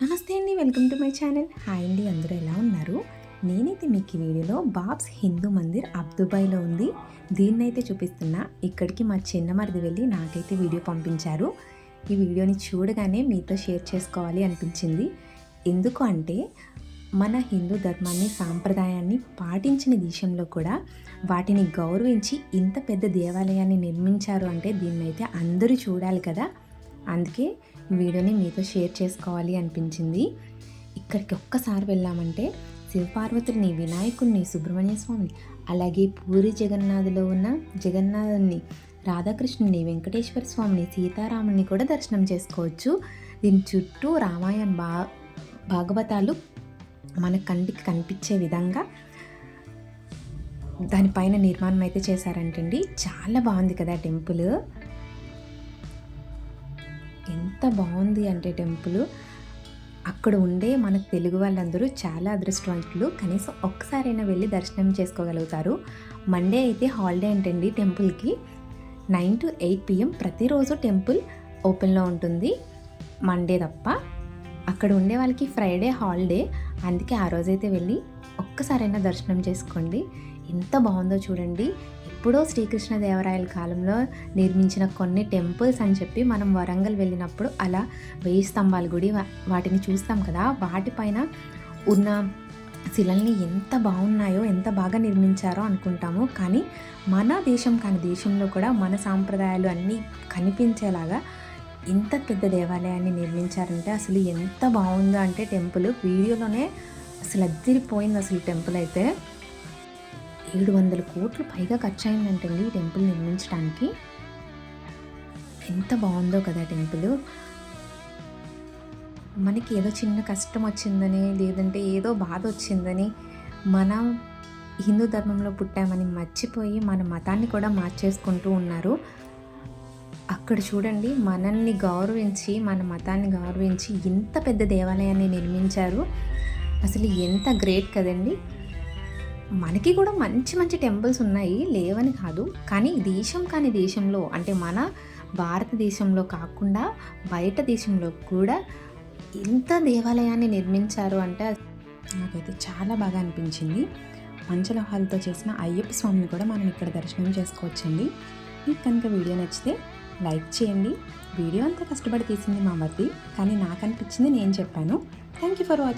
నమస్తే అండి welcome to my channel. Hi అండి అందరూ ఎలా ఉన్నారు? నేనైతే మీకు ఈ వీడియోలో బాబ్స్ హిందూ మందిర్ అబ్దుబాయ్లో ఉంది. దీన్నైతే చూపిస్తున్నా. ఇక్కడికి మా చిన్న మరిది వెళ్ళి నాకైతే వీడియో పంపించారు. ఈ వీడియోని చూడగానే మీతో షేర్ చేసుకోవాలి అనిపించింది. ఎందుకు అంటే మన హిందూ ధర్మాన్ని సాంప్రదాయాన్ని పాటించిన దేశంలో కూడా వాటిని గౌరవించి ఇంత పెద్ద దేవాలయాన్ని నిర్మించారు అంటే దీన్నైతే అందరూ చూడాలి కదా. అందుకే వీడియోని మీతో షేర్ చేసుకోవాలి అనిపించింది. ఇక్కడికి ఒక్కసారి వెళ్ళామంటే శివపార్వతుల్ని వినాయకుడిని సుబ్రహ్మణ్య స్వామిని అలాగే పూరి జగన్నాథులో ఉన్న జగన్నాథుని రాధాకృష్ణుని వెంకటేశ్వర స్వామిని సీతారాముని కూడా దర్శనం చేసుకోవచ్చు. దీని చుట్టూ రామాయణ భా భాగవతాలు మన కంటికి కనిపించే విధంగా దానిపైన నిర్మాణం అయితే చేశారంటండి. చాలా బాగుంది కదా టెంపుల్. ఎంత బాగుంది అంటే టెంపుల్. అక్కడ ఉండే మన తెలుగు వాళ్ళందరూ చాలా అదృష్టవంతులు. కనీసం ఒక్కసారైనా వెళ్ళి దర్శనం చేసుకోగలుగుతారు. మండే అయితే హాలిడే ఏంటండి టెంపుల్కి. నైన్ టు ఎయిట్ పిఎం ప్రతిరోజు టెంపుల్ ఓపెన్లో ఉంటుంది. మండే తప్ప. అక్కడ ఉండే వాళ్ళకి ఫ్రైడే హాలిడే అందుకే ఆ రోజైతే వెళ్ళి ఒక్కసారైనా దర్శనం చేసుకోండి. ఎంత బాగుందో చూడండి. ఎప్పుడో శ్రీకృష్ణదేవరాయల కాలంలో నిర్మించిన కొన్ని టెంపుల్స్ అని చెప్పి మనం వరంగల్ వెళ్ళినప్పుడు అలా వెయ్యి స్తంభాల గుడి వాటిని చూస్తాం కదా. వాటిపైన ఉన్న శిలల్ని ఎంత బాగున్నాయో ఎంత బాగా నిర్మించారో అనుకుంటాము. కానీ మన దేశం కాని దేశంలో కూడా మన సాంప్రదాయాలు అన్నీ కనిపించేలాగా ఇంత పెద్ద దేవాలయాన్ని నిర్మించారంటే అసలు ఎంత బాగుందో అంటే టెంపుల్. వీడియోలోనే అసలు అద్దరిపోయింది అసలు టెంపుల్ అయితే. ఏడు వందల కోట్లు పైగా ఖర్చు అయిందంటండి ఈ టెంపుల్ నిర్మించడానికి. ఎంత బాగుందో కదా టెంపుల్. మనకి ఏదో చిన్న కష్టం వచ్చిందని లేదంటే ఏదో బాధ వచ్చిందని మనం హిందూ ధర్మంలో పుట్టామని మర్చిపోయి మన మతాన్ని కూడా మార్చేసుకుంటూ ఉన్నారు. అక్కడ చూడండి మనల్ని గౌరవించి మన మతాన్ని గౌరవించి ఇంత పెద్ద దేవాలయాన్ని నిర్మించారు. అసలు ఎంత గ్రేట్ కదండి. మనకి కూడా మంచి మంచి టెంపుల్స్ ఉన్నాయి లేవని కాదు. కానీ దేశం కాని దేశంలో అంటే మన భారతదేశంలో కాకుండా బయట దేశంలో కూడా ఎంత దేవాలయాన్ని నిర్మించారు అంటే నాకైతే చాలా బాగా అనిపించింది. పంచలోహాలతో చేసిన అయ్యప్ప స్వామిని కూడా మనం ఇక్కడ దర్శనం చేసుకోవచ్చండి. మీకు కనుక వీడియో నచ్చితే లైక్ చేయండి. వీడియో అంతా కష్టపడి తీసింది మా మరిది కానీ నాకు అనిపించింది నేను చెప్పాను. Thank you for watching